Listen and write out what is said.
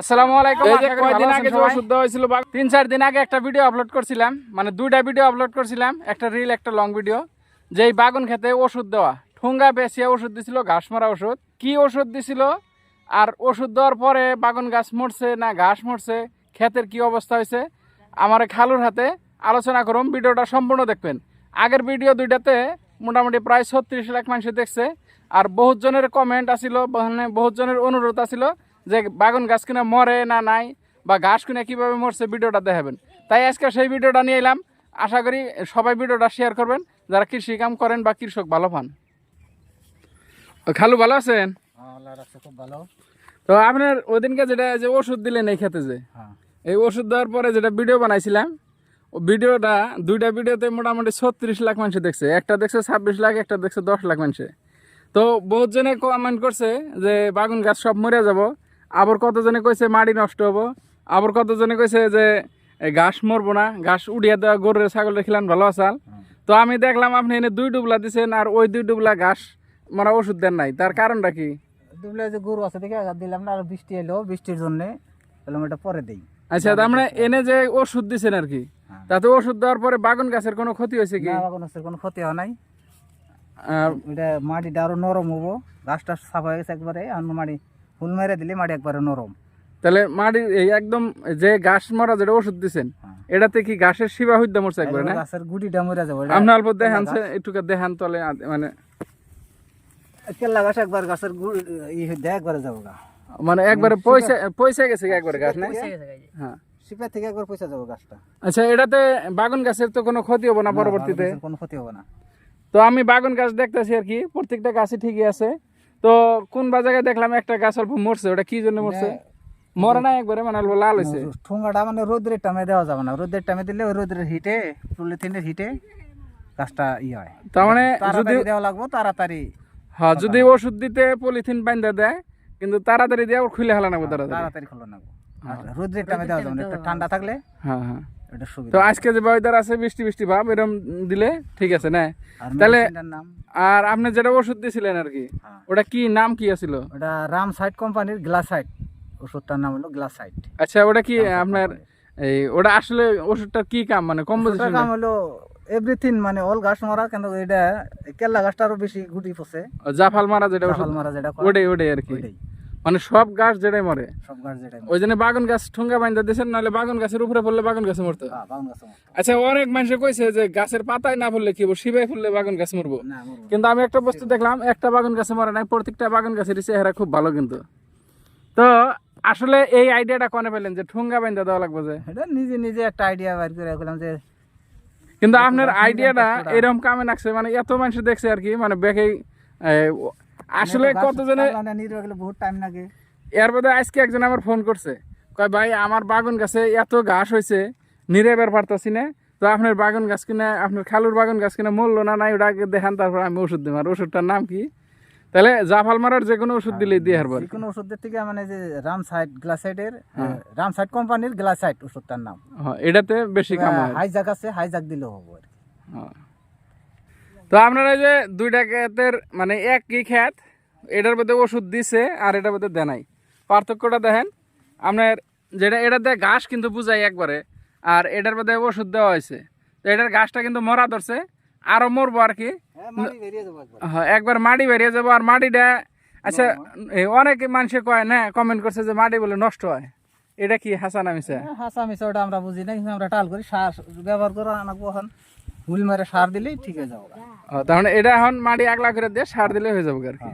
আসসালামু আলাইকুম আগে যে হয়েছিল তিন চার দিন আগে একটা ভিডিও আপলোড করছিলাম। মানে দুইটা ভিডিও আপলোড করছিলাম একটা রিল একটা লং ভিডিও যেই বাগুন খেতে ওষুধ দেওয়া ঠুঙ্গা বেসিয়া ওষুধ দিছিল ঘাস মারা ওষুধ। কি ওষুধ দিছিল? আর ওষুধ দেওয়ার পরে বাগুন গাছ মরছে না ঘাস মরছে? ক্ষেতের কি অবস্থা হয়েছে? আমার খালুর হাতে আলোচনা করুন ভিডিওটা সম্পূর্ণ দেখবেন। আগের ভিডিও দুইটাতে মোটামুটি প্রায় ছত্রিশ লাখ মানুষ দেখছে। আর বহুত জনের কমেন্ট আসিল মানে বহুত জনের অনুরোধ আসিল। যে বাগুন গাছ কিনা মরে না নাই বা ঘাস কিনে কীভাবে মরছে ভিডিওটা দেখাবেন। তাই আজকে সেই ভিডিওটা নিয়ে এলাম। আশা করি সবাই ভিডিওটা শেয়ার করবেন। যারা কৃষি কাম করেন বা কৃষক ভালো পান। খালু ভালো আছেন? খুব ভালো। তো আপনার ওদিনকে যেটা যে ওষুধ দিলেন এই খেতে যে হ্যাঁ। এই ওষুধ দেওয়ার পরে যেটা ভিডিও বানাইছিলাম ভিডিওটা দুইটা ভিডিওতে মোটামুটি ছত্রিশ লাখ মানুষ দেখছে। একটা দেখছে ছাব্বিশ লাখ একটা দেখছে দশ লাখ মানুষে। তো বহুত জনে কমেন্ট করছে যে বাগুন গাছ সব মরে যাব। আবার কতজনে কইছে মাটি নষ্ট হব? আবার কতজনে কইছে যে ঘাস মরবো না ঘাস উড়িয়ে দেওয়া গরুর ছাগল রেখিলাম ভালো আসাল তো আমি দেখলাম আপনি এনে দুই ডুবলা দিছেন আর ওই দুই ডুবলা ঘাস মানে ওষুধ দেন নাই। তার কারণটা কি? দুবলে যে গরু আছে দেখে দিলাম না আর বৃষ্টি এলো বৃষ্টির জন্য এটা পরে দেই। আচ্ছা তার মানে এনে যে ওষুধ দিছেন আর কি হ্যাঁ। তাতে ওষুধ দেওয়ার পরে বাগুন গাছের কোনো ক্ষতি হয়েছে কি? না কোনো কোনো ক্ষতি হয় নাই। আর এটা মাটিটা আরও নরম হব গাছটা সাফা হয়ে গেছে একবারে আর মাটি ফুল মেরে দিলে মাটি একবারে নরম। তাহলে মাটি এই একদম যে ঘাস মরা যেটা ওষুধ দিছেন হ্যাঁ। এটাতে কি ঘাসের শিবা হইতে মরছে একবারে না? গাছের গুটিটা মরে যাব আপনি অল্প দেখান একটু দেখান তলে মানে কেল্লা গাছ একবার গাছের গুড়ি ই দেয় একবারে যাব মানে একবারে পয়সা পয়সা গেছে কি একবারে না? হ্যাঁ। শিপের থেকে একবার পয়সা যাব গাছটা আচ্ছা এটাতে বাগুন গাছের তো কোনো ক্ষতি হবে না পরবর্তীতে? কোনো ক্ষতি হবে না। তো আমি বাগুন গাছ দেখতেছি আর কি প্রত্যেকটা গাছই ঠিকই আছে। তো কোন বা জায়গায় দেখলাম একটা গাছ অল্প মরছে ওটা কি জন্য মরছে? মরে না একবারে মানে অল্প লাল হয়েছে ঠোঙাটা মানে রোদ্রের টাইমে দেওয়া যাবে না রোদের টাইমে দিলে ওই রোদের হিটে পলিথিনের হিটে গাছটা ই হয়। তার মানে যদি দেওয়া লাগবো তাড়াতাড়ি হ্যাঁ যদি ওষুধ দিতে পলিথিন বাইন্দা দেয় কিন্তু তাড়াতাড়ি দিয়ে আবার খুলে হেলা নেব তাড়াতাড়ি। তাড়াতাড়ি খোলো না আর রোদের দেওয়া যাবে না একটু ঠান্ডা থাকলে হ্যাঁ হ্যাঁ। এটা সুবিধা। তো আজকে যে ওয়েদার আছে বৃষ্টি বৃষ্টি ভাব এরকম দিলে ঠিক আছে না? তাহলে আর আপনি যেটা ওষুধ দিয়েছিলেন আর কি হ্যাঁ। ওটা কি নাম কি আছিল? ওটা রাম সাইড কোম্পানির গ্লাসাইড ওষুধটার নাম হলো আচ্ছা ওটা কি আপনার এই ওটা আসলে ওষুধটার কি কাম মানে কম্পোজিশন হলো এভরিথিং মানে অল গাছ মারা কিন্তু এটা কেল্লা গাছটা আরও বেশি গুটি জাফাল মারা যেটা ওষুধ মারা যেটা ওটাই ওটাই আর কি। মানে সব গাছ যেটাই মরে। সব গাছ ওই জন্য বাগান গাছ ঠুঙ্গা বাইন্দা দিয়েছেন নাহলে বাগান গাছের উপরে পড়লে বাগুন গাছে মরতো। হ্যাঁ, বাগান গাছ মতো। আচ্ছা অনেক মানুষে কইছে যে গাছের পাতায় না পড়লে কি শিবায় ফুললে বাগান গাছ মরবো। না মরবো। কিন্তু আমি একটা বস্তু দেখলাম একটা বাগান গাছে মরে নাই প্রত্যেকটা বাগান গাছের চেহারা খুব ভালো কিন্তু। তো আসলে এই আইডিয়াটা কনে পেলেন যে ঠুঙ্গা বাইন্দা দেওয়া লাগবে যে? এটা নিজে নিজে একটা আইডিয়া বাইর করে রাখলাম যে কিন্তু আপনার আইডিয়াটা এরকম কামে লাগছে মানে এত মানুষ দেখছে আর কি মানে বেকেই আসলে কতজনে বহুত টাইম লাগে। এর মধ্যে আজকে একজন আমার ফোন করছে। কয় ভাই আমার বাগান গাছে এত ঘাস হয়েছে নিরেবার পারতাছি না। তো আপনার বাগান গাছ কিনা আপনার খালুর বাগান গাছ কিনা মূল্য না নাই ওটা আগে দেখান তারপর আমি ওষুধ দিই আর ওষুধটার নাম কি? তাহলে জাফাল মারার যে কোনো ওষুধ দিলে দিয়ে হারবার যে কোনো ওষুধের থেকে মানে যে রাম সাইড গ্লাসাইডের রাম সাইড কোম্পানির গ্লাসাইড ওষুধটার নাম। হ্যাঁ, এটাতে বেশি কাম হয়। হাইজাক আছে হাইজাক দিলেও হব। হ্যাঁ। তো আপনারা যে দুইটা ক্ষেতের মানে একই ক্ষেত এটার মধ্যে ওষুধ দিছে আর এটার মধ্যে দেয় নাই। পার্থক্যটা দেখেন আপনার যেটা এটাতে ঘাস কিন্তু বুঝাই একবারে আর এটার মধ্যে ওষুধ দেওয়া হয়েছে। তো এটার ঘাসটা কিন্তু মরা ধরছে আরও মরবো আর কি। হ্যাঁ, মাটি বেরিয়ে যাব একবার। মাটি বেরিয়ে যাব আর মাটিটা আচ্ছা অনেক মানুষে কয় না কমেন্ট করছে যে মাটি বলে নষ্ট হয়। এটা কি হাসান হ্যাঁ, হাসা মিশা ওটা আমরা বুঝি না কিন্তু আমরা টাল করি সার ব্যবহার করে আনাবো হুল মারে সার দিলেই ঠিক হয়ে যাব। তার মানে এটা এখন মাটি একলা করে দিয়ে সার দিলে হয়ে যাব আর কি?